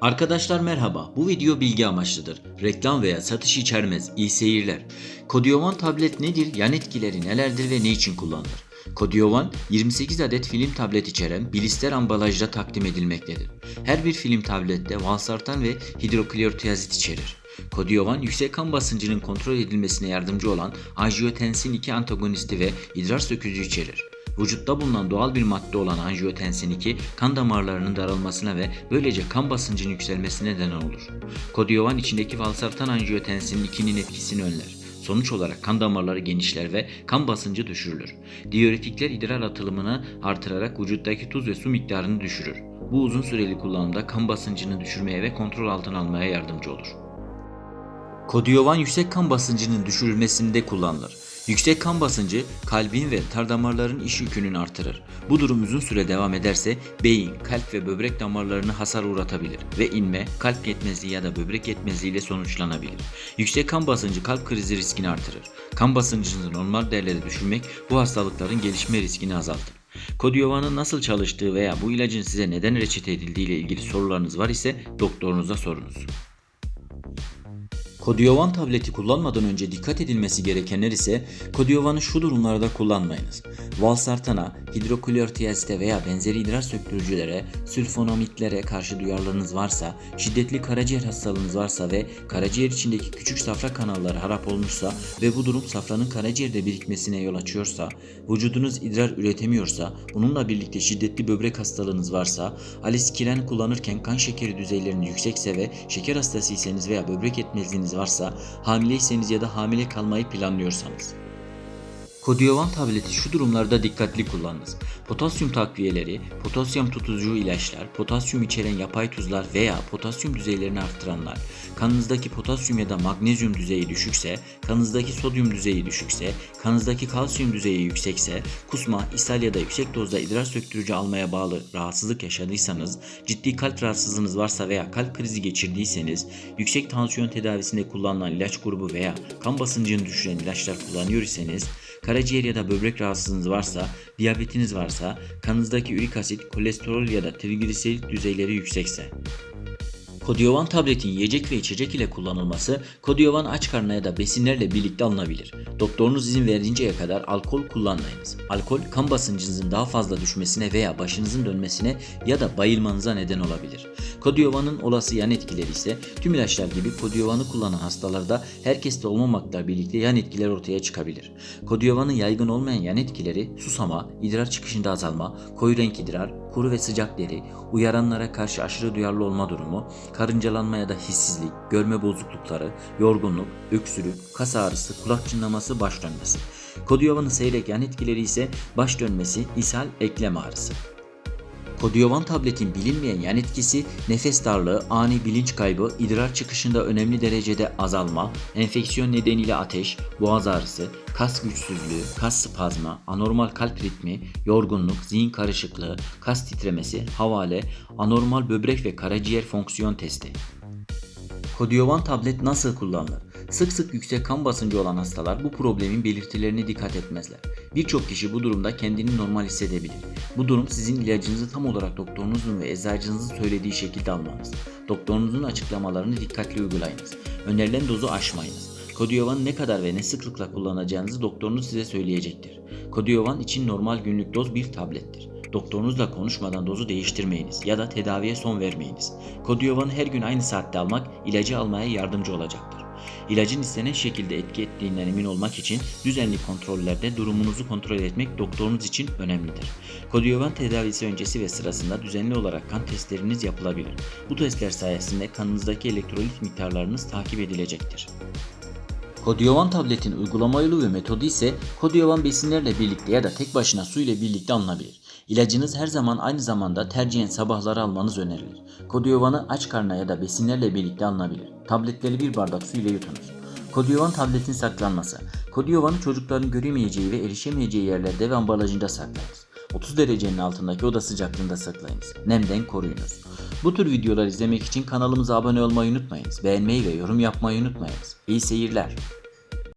Arkadaşlar merhaba. Bu video bilgi amaçlıdır. Reklam veya satış içermez. İyi seyirler. Kodiovan tablet nedir? Yan etkileri nelerdir ve ne için kullanılır? Kodiovan 28 adet film tablet içeren blister ambalajda takdim edilmektedir. Her bir film tablette valsartan ve hidroklorotiyazit içerir. Kodiovan yüksek kan basıncının kontrol edilmesine yardımcı olan angiotensin 2 antagonisti ve idrar sökücü içerir. Vücutta bulunan doğal bir madde olan angiotensin 2 kan damarlarının daralmasına ve böylece kan basıncının yükselmesine neden olur. Kodiovan içindeki valsartan angiotensin 2'nin etkisini önler. Sonuç olarak kan damarları genişler ve kan basıncı düşürülür. Diüretikler idrar atılımını artırarak vücuttaki tuz ve su miktarını düşürür. Bu uzun süreli kullanımda kan basıncını düşürmeye ve kontrol altına almaya yardımcı olur. Kodiovan yüksek kan basıncının düşürülmesinde kullanılır. Yüksek kan basıncı kalbin ve tar damarların iş yükünü artırır. Bu durum uzun süre devam ederse beyin, kalp ve böbrek damarlarını hasar uğratabilir ve inme, kalp yetmezliği ya da böbrek yetmezliği ile sonuçlanabilir. Yüksek kan basıncı kalp krizi riskini artırır. Kan basıncınızı normal değerlere düşürmek bu hastalıkların gelişme riskini azaltır. Kodiovan'ın nasıl çalıştığı veya bu ilacın size neden reçete edildiği ile ilgili sorularınız var ise doktorunuza sorunuz. Kodiovan tableti kullanmadan önce dikkat edilmesi gerekenler ise Kodiovan'ı şu durumlarda kullanmayınız. Valsartana, hidroklorotiyazite veya benzeri idrar söktürücülere, sülfonomitlere karşı duyarlılığınız varsa, şiddetli karaciğer hastalığınız varsa ve karaciğer içindeki küçük safra kanalları harap olmuşsa ve bu durum safranın karaciğerde birikmesine yol açıyorsa, vücudunuz idrar üretemiyorsa, bununla birlikte şiddetli böbrek hastalığınız varsa, aliskiren kullanırken kan şekeri düzeyleriniz yüksekse ve şeker hastasıysanız veya böbrek yetmezliğiniz varsa, hamileyseniz ya da hamile kalmayı planlıyorsanız. Kodiovan tableti şu durumlarda dikkatli kullanınız. Potasyum takviyeleri, potasyum tutucu ilaçlar, potasyum içeren yapay tuzlar veya potasyum düzeylerini arttıranlar, kanınızdaki potasyum ya da magnezyum düzeyi düşükse, kanınızdaki sodyum düzeyi düşükse, kanınızdaki kalsiyum düzeyi yüksekse, kusma, ishal ya da yüksek dozda idrar söktürücü almaya bağlı rahatsızlık yaşadıysanız, ciddi kalp rahatsızlığınız varsa veya kalp krizi geçirdiyseniz, yüksek tansiyon tedavisinde kullanılan ilaç grubu veya kan basıncını düşüren ilaçlar kullanıyor iseniz, karaciğer ya da böbrek rahatsızlığınız varsa, diyabetiniz varsa, kanınızdaki ürik asit, kolesterol ya da trigliserit düzeyleri yüksekse. Kodiovan tabletin yiyecek ve içecek ile kullanılması Kodiovan aç karnına ya da besinlerle birlikte alınabilir. Doktorunuz izin verdiğinceye kadar alkol kullanmayınız. Alkol kan basıncınızın daha fazla düşmesine veya başınızın dönmesine ya da bayılmanıza neden olabilir. Kodiovan'ın olası yan etkileri ise tüm ilaçlar gibi Kodiovan'ı kullanan hastalarda herkeste olmamakla birlikte yan etkiler ortaya çıkabilir. Kodiovan'ın yaygın olmayan yan etkileri susama, idrar çıkışında azalma, koyu renk idrar, kuru ve sıcak deri, uyaranlara karşı aşırı duyarlı olma durumu, karıncalanma ya da hissizlik, görme bozuklukları, yorgunluk, öksürük, kas ağrısı, kulak çınlaması, baş dönmesi. Kodiovan'ın seyrek yan etkileri ise baş dönmesi, ishal, eklem ağrısı. Kodiovan tabletin bilinmeyen yan etkisi nefes darlığı, ani bilinç kaybı, idrar çıkışında önemli derecede azalma, enfeksiyon nedeniyle ateş, boğaz ağrısı, kas güçsüzlüğü, kas spazma, anormal kalp ritmi, yorgunluk, zihin karışıklığı, kas titremesi, havale, anormal böbrek ve karaciğer fonksiyon testi. Kodiovan tablet nasıl kullanılır? Sık sık yüksek kan basıncı olan hastalar bu problemin belirtilerine dikkat etmezler. Birçok kişi bu durumda kendini normal hissedebilir. Bu durum sizin ilacınızı tam olarak doktorunuzun ve eczacınızın söylediği şekilde almanız. Doktorunuzun açıklamalarını dikkatli uygulayınız. Önerilen dozu aşmayınız. Kodiovan ne kadar ve ne sıklıkla kullanacağınızı doktorunuz size söyleyecektir. Kodiovan için normal günlük doz bir tablettir. Doktorunuzla konuşmadan dozu değiştirmeyiniz ya da tedaviye son vermeyiniz. Kodiovan'ı her gün aynı saatte almak ilacı almaya yardımcı olacaktır. İlacın istenen şekilde etki ettiğinden emin olmak için düzenli kontrollerde durumunuzu kontrol etmek doktorunuz için önemlidir. Kodiovan tedavisi öncesi ve sırasında düzenli olarak kan testleriniz yapılabilir. Bu testler sayesinde kanınızdaki elektrolit miktarlarınız takip edilecektir. Kodiovan tabletin uygulama yolu ve metodu ise Kodiovan besinlerle birlikte ya da tek başına su ile birlikte alınabilir. İlacınız her zaman aynı zamanda tercihen sabahları almanız önerilir. Kodiovan'ı aç karnına ya da besinlerle birlikte alınabilir. Tabletleri bir bardak su ile yutunuz. Kodiovan tabletin saklanması. Kodiovan'ı çocukların göremeyeceği ve erişemeyeceği yerlerde ve ambalajında saklayınız. 30 derecenin altındaki oda sıcaklığında saklayınız. Nemden koruyunuz. Bu tür videolar izlemek için kanalımıza abone olmayı unutmayınız. Beğenmeyi ve yorum yapmayı unutmayınız. İyi seyirler.